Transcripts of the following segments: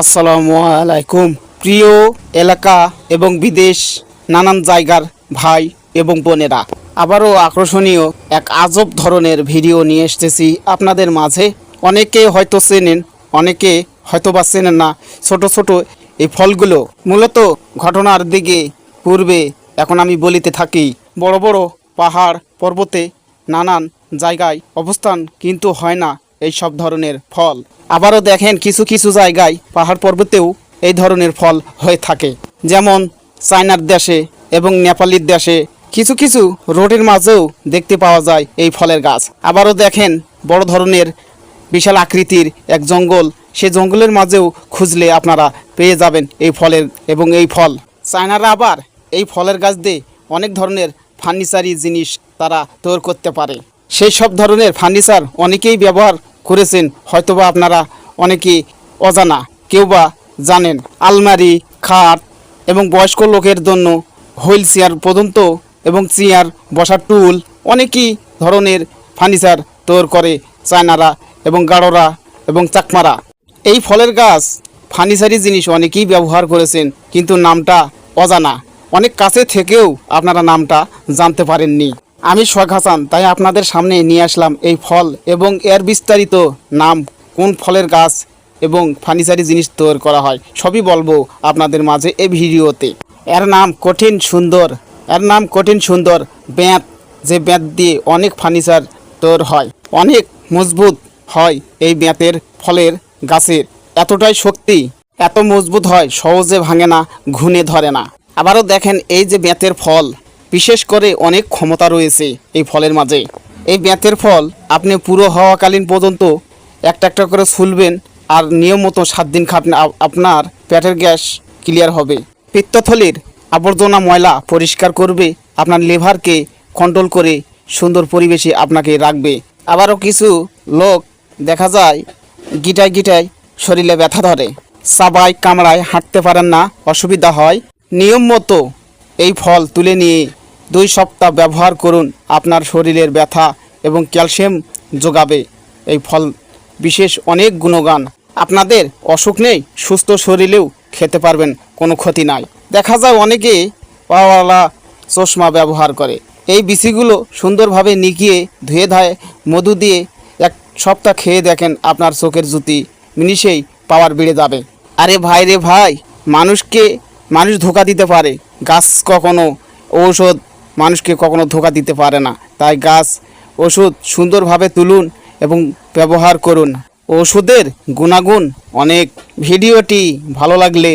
আসসালামু আলাইকুম। প্রিয় এলাকা এবং বিদেশ, নানান জায়গার ভাই এবং বোনেরা, আবারও আকর্ষণীয় এক আজব ধরনের ভিডিও নিয়ে এসেছি আপনাদের মাঝে। অনেকে হয়তো চেনেন, অনেকে হয়তো বা চেনেন না, ছোট ছোট এই ফলগুলো। মূলত ঘটনার দিকে পূর্বে এখন আমি বলিতে থাকি, বড় বড় পাহাড় পর্বতে নানান জায়গায় অবস্থান কিন্তু হয় না। এই সব ধরনের ফল। আবারও দেখেন কিছু কিছু জায়গায় পাহাড় পর্বতেও এই ধরনের ফল হয়ে থাকে। যেমন চায়নার দেশে এবং নেপালির দেশে কিছু কিছু রোডের মাঝেও দেখতে পাওয়া যায় এই ফলের গাছ। আবারও দেখেন বড় ধরনের বিশাল আকৃতির এক জঙ্গল। সে জঙ্গলের মাঝেও খুঁজলে আপনারা পেয়ে যাবেন এই ফলের এবং এই ফল। চায়নারা আবার এই ফলের গাছ দিয়ে অনেক ধরনের ফার্নিচারি জিনিস তারা তৈরি করতে পারে। সেই সব ধরনের ফার্নিচার অনেকেই ব্যবহার করেছেন, হয়তোবা আপনারা অনেকেই অজানা কেউ বা জানেন। আলমারি, খাট এবং বয়স্ক লোকের জন্য হুইল চেয়ার পর্যন্ত এবং চেয়ার, বসার টুল অনেকই ধরনের ফার্নিচার তৈরি করে চায়নারা এবং গাড়োরা এবং চাকমারা। এই ফলের গাছ ফার্নিচারি জিনিস অনেকেই ব্যবহার করেছেন, কিন্তু নামটা অজানা। অনেক কাছে থেকেও আপনারা নামটা জানতে পারেননি। আমি শখ হাসান, তাই আপনাদের সামনে নিয়ে আসলাম এই ফল এবং এর বিস্তারিত নাম, কোন ফলের গাছ এবং ফার্নিচারি জিনিস তৈরি করা হয়, সবই বলব আপনাদের মাঝে এই ভিডিওতে। এর নাম কঠিন সুন্দর, এর নাম কঠিন সুন্দর ব্যাঁত যে ব্যাঁত দিয়ে অনেক ফার্নিচার তৈরি হয়। অনেক মজবুত হয় এই ব্যাঁতের ফলের গাছের, এতটাই শক্তি, এত মজবুত হয় সহজে ভাঙে না ঘুনে ধরে না। আবারও দেখেন এই যে ব্যাঁতের ফল বিশেষ করে অনেক ক্ষমতা রয়েছে এই ফলের মাঝে। এই ব্যাঁতের ফল আপনি পুরো হওয়াকালীন পর্যন্ত একটা একটা করে ছুলবেন আর নিয়ম মতো সাত দিন খাবেন। আপনার পেটের গ্যাস ক্লিয়ার হবে। পিত্তথলির আবর্জনা ময়লা পরিষ্কার করবে, আপনার লিভারকে কন্ট্রোল করে সুন্দর পরিবেশে আপনাকে রাখবে। আবারও কিছু লোক দেখা যায় গিটায় গিটায় শরীরে ব্যথা ধরে। সাবাই কামড়ায় হাঁটতে পারেন না, অসুবিধা হয়। নিয়ম মতো এই ফল তুলে নিয়ে দুই সপ্তাহ ব্যবহার করুন, আপনার শরীরের ব্যথা এবং ক্যালসিয়াম যোগাবে। এই ফল বিশেষ অনেক গুণগান। আপনাদের অসুখ নেই, সুস্থ শরীরেও খেতে পারবেন, কোনো ক্ষতি নাই। দেখা যায় অনেকে পাওয়ালা চশমা ব্যবহার করে। এই বিচিগুলো সুন্দরভাবে নিকিয়ে ধুয়ে ধায়ে মধু দিয়ে এক সপ্তাহ খেয়ে দেখেন আপনার চোখের জুতি মিনিশেই পাওয়ার বেড়ে যাবে। আরে ভাই রে ভাই, মানুষকে, মানুষ ধোকা দিতে পারে। গাছ কখনো ঔষধ মানুষকে কখনো ধোকা দিতে পারে না। তাই গাছ ওষুধ সুন্দরভাবে তুলুন এবং ব্যবহার করুন। ওষুধের গুণাগুণ অনেক। ভিডিওটি ভালো লাগলে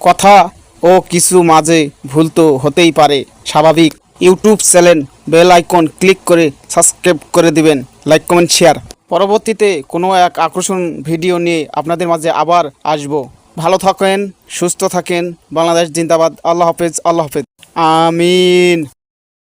কথা ও কিছু মাঝে ভুল তো হতেই পারে। স্বাভাবিক। YouTube channel bell icon click করে সাবস্ক্রাইব করে দিবেন। Like, comment, share. পরবর্তীতে কোনো এক আকর্ষণ ভিডিও নিয়ে আপনাদের মাঝে আবার আসব। ভালো থাকেন সুস্থ থাকেন। বাংলাদেশ জিন্দাবাদ। আল্লাহ হাফেজ আল্লাহ হাফেজ। আমিন।